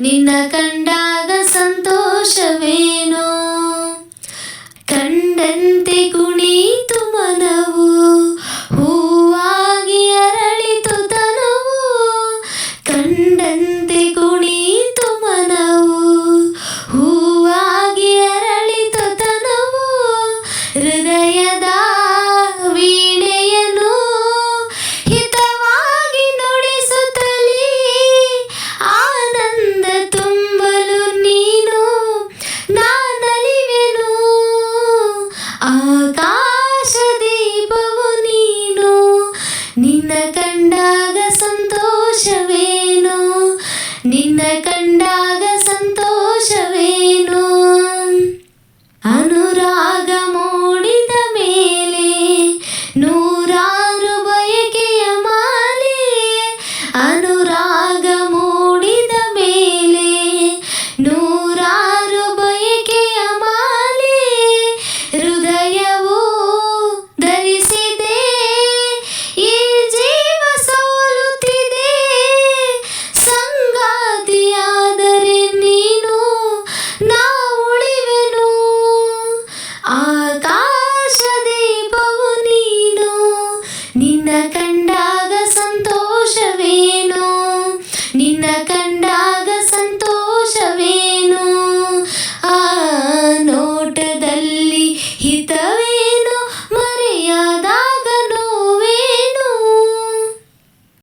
ನಿನ್ನ ಕಂಡಾಗ ಅನುರಾಗ ಮೂಡಿದ ಮೇಲೆ ನೂರಾರು ಬಯಕೆಯ ಮಾಲೆ ಹೃದಯವು ಧರಿಸಿದೆ. ಈ ಜೀವ ಸೋಲುತ್ತಿದೆ. ಸಂಗಾತಿಯಾದರೆ ನೀನು ನಾ ಉಳಿವೆನು. ಆಕಾಶ ದೀಪವು ನೀನು. ನಿನ್ನ ಕಂಡಾಗ